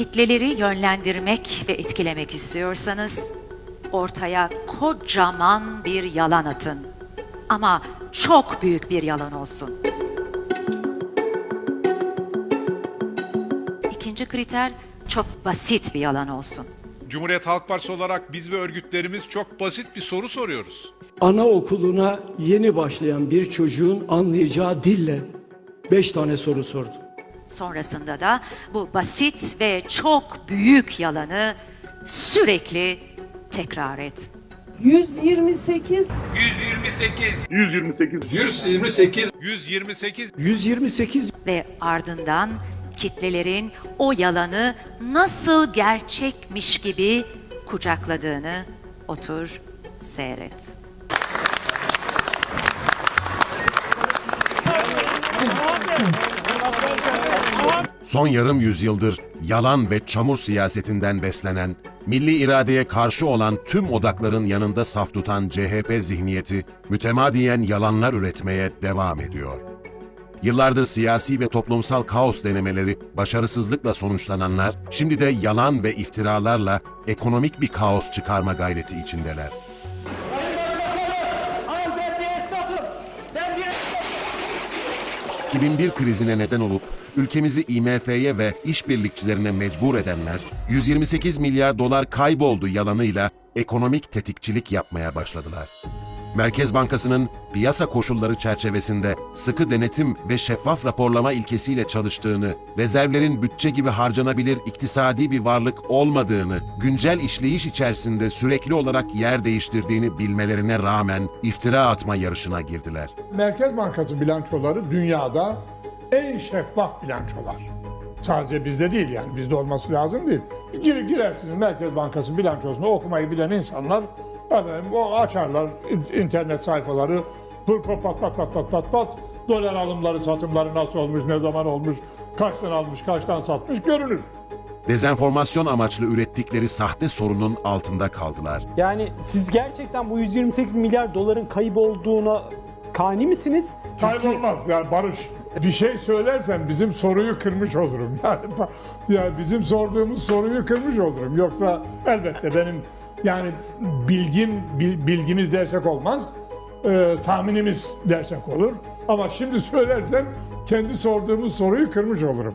kitleleri yönlendirmek ve etkilemek istiyorsanız ortaya kocaman bir yalan atın. Ama çok büyük bir yalan olsun. İkinci kriter çok basit bir yalan olsun. Cumhuriyet Halk Partisi olarak biz ve örgütlerimiz çok basit bir soru soruyoruz. Anaokuluna yeni başlayan bir çocuğun anlayacağı dille beş tane soru sordum. Sonrasında da bu basit ve çok büyük yalanı sürekli tekrar et. 128 128 128 ve ardından kitlelerin o yalanı nasıl gerçekmiş gibi kucakladığını otur seyret. Son yarım yüzyıldır yalan ve çamur siyasetinden beslenen, milli iradeye karşı olan tüm odakların yanında saf tutan CHP zihniyeti mütemadiyen yalanlar üretmeye devam ediyor. Yıllardır siyasi ve toplumsal kaos denemeleri başarısızlıkla sonuçlananlar, şimdi de yalan ve iftiralarla ekonomik bir kaos çıkarma gayreti içindeler. ...2001 krizine neden olup ülkemizi IMF'ye ve işbirlikçilerine mecbur edenler 128 milyar dolar kayboldu yalanıyla ekonomik tetikçilik yapmaya başladılar. Merkez Bankası'nın piyasa koşulları çerçevesinde sıkı denetim ve şeffaf raporlama ilkesiyle çalıştığını, rezervlerin bütçe gibi harcanabilir iktisadi bir varlık olmadığını, güncel işleyiş içerisinde sürekli olarak yer değiştirdiğini bilmelerine rağmen iftira atma yarışına girdiler. Merkez Bankası bilançoları dünyada en şeffaf bilançolar. Sadece bizde değil yani bizde olması lazım değil. Gir, girersiniz Merkez Bankası bilançosunu okumayı bilen insanlar efendim, o açarlar in- internet sayfaları pır pır pat pat pat pat pat pat dolar alımları satımları nasıl olmuş ne zaman olmuş kaçtan almış kaçtan satmış görünür. Dezenformasyon amaçlı ürettikleri sahte sorunun altında kaldılar. Yani siz gerçekten bu 128 milyar doların kayıp olduğuna kani misiniz? Kaybolmaz yani barış. Bir şey söylersen bizim soruyu kırmış olurum. Yani, yani bizim sorduğumuz soruyu kırmış olurum. Yoksa elbette benim yani bilgim bil- bilgimiz dersek olmaz. e, tahminimiz dersek olur. Ama şimdi söylersem kendi sorduğumuz soruyu kırmış olurum.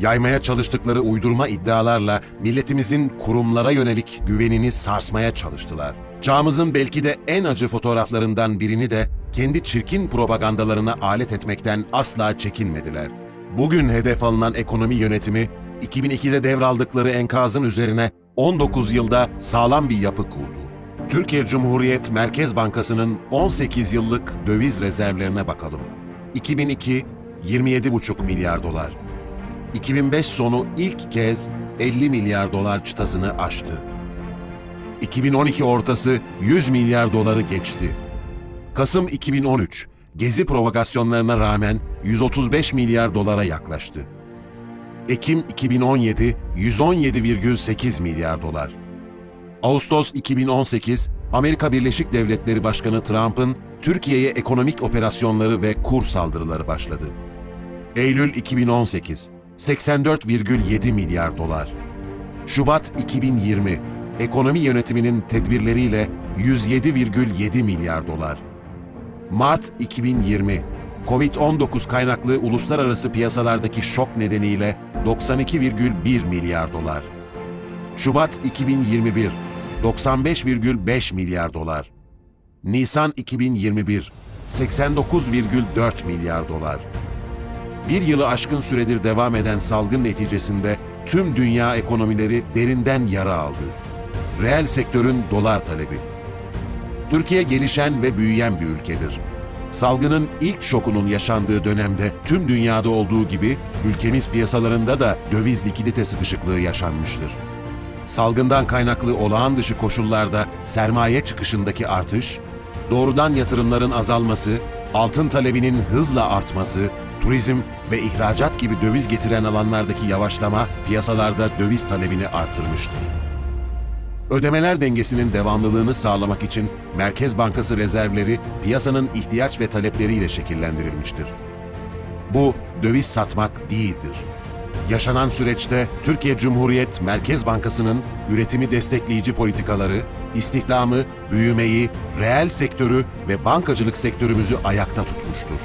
Yaymaya çalıştıkları uydurma iddialarla milletimizin kurumlara yönelik güvenini sarsmaya çalıştılar. Çağımızın belki de en acı fotoğraflarından birini de kendi çirkin propagandalarına alet etmekten asla çekinmediler. Bugün hedef alınan ekonomi yönetimi 2002'de devraldıkları enkazın üzerine 19 yılda sağlam bir yapı kurdu. Türkiye Cumhuriyet Merkez Bankası'nın 18 yıllık döviz rezervlerine bakalım. 2002 27,5 milyar dolar. 2005 sonu ilk kez 50 milyar dolar çıtasını aştı. 2012 ortası 100 milyar doları geçti. Kasım 2013 gezi provokasyonlarına rağmen 135 milyar dolara yaklaştı. Ekim 2017 117,8 milyar dolar. Ağustos 2018 Amerika Birleşik Devletleri Başkanı Trump'ın Türkiye'ye ekonomik operasyonları ve kur saldırıları başladı. Eylül 2018 84,7 milyar dolar. Şubat 2020 ekonomi yönetiminin tedbirleriyle 107,7 milyar dolar. Mart 2020 Covid-19 kaynaklı uluslararası piyasalardaki şok nedeniyle 92,1 milyar dolar. Şubat 2021 95,5 milyar dolar. Nisan 2021 89,4 milyar dolar. Bir yılı aşkın süredir devam eden salgın neticesinde tüm dünya ekonomileri derinden yara aldı. Reel sektörün dolar talebi. Türkiye gelişen ve büyüyen bir ülkedir. Salgının ilk şokunun yaşandığı dönemde tüm dünyada olduğu gibi ülkemiz piyasalarında da döviz likidite sıkışıklığı yaşanmıştır. Salgından kaynaklı olağan dışı koşullarda sermaye çıkışındaki artış, doğrudan yatırımların azalması, altın talebinin hızla artması, turizm ve ihracat gibi döviz getiren alanlardaki yavaşlama piyasalarda döviz talebini arttırmıştır. Ödemeler dengesinin devamlılığını sağlamak için Merkez Bankası rezervleri piyasanın ihtiyaç ve talepleriyle şekillendirilmiştir. Bu döviz satmak değildir. Yaşanan süreçte Türkiye Cumhuriyet Merkez Bankası'nın üretimi destekleyici politikaları, istihdamı, büyümeyi, reel sektörü ve bankacılık sektörümüzü ayakta tutmuştur.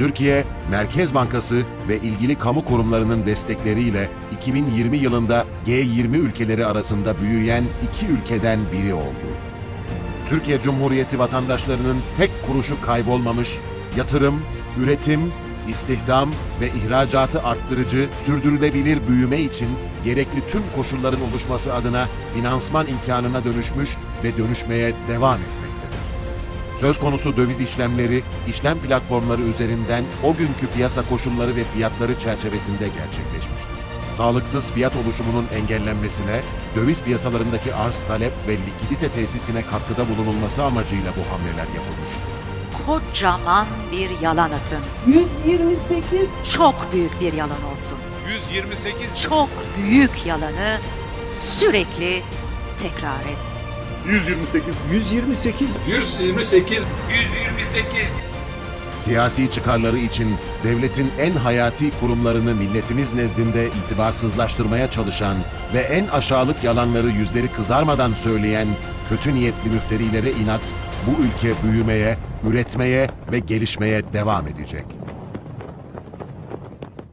Türkiye Merkez Bankası ve ilgili kamu kurumlarının destekleriyle 2020 yılında G20 ülkeleri arasında büyüyen iki ülkeden biri oldu. Türkiye Cumhuriyeti vatandaşlarının tek kuruşu kaybolmamış, yatırım, üretim, istihdam ve ihracatı arttırıcı, sürdürülebilir büyüme için gerekli tüm koşulların oluşması adına finansman imkanına dönüşmüş ve dönüşmeye devam etmektedir. Söz konusu döviz işlemleri, işlem platformları üzerinden o günkü piyasa koşulları ve fiyatları çerçevesinde gerçekleşmiştir. Sağlıksız fiyat oluşumunun engellenmesine, döviz piyasalarındaki arz talep ve likidite tesisine katkıda bulunulması amacıyla bu hamleler yapılmıştır. Kocaman bir yalan atın. 128 Çok büyük bir yalan olsun. 128 Çok büyük yalanı sürekli tekrar et. 128 128 128 Siyasi çıkarları için devletin en hayati kurumlarını milletimiz nezdinde itibarsızlaştırmaya çalışan ve en aşağılık yalanları yüzleri kızarmadan söyleyen kötü niyetli müfterilere inat bu ülke büyümeye, üretmeye ve gelişmeye devam edecek.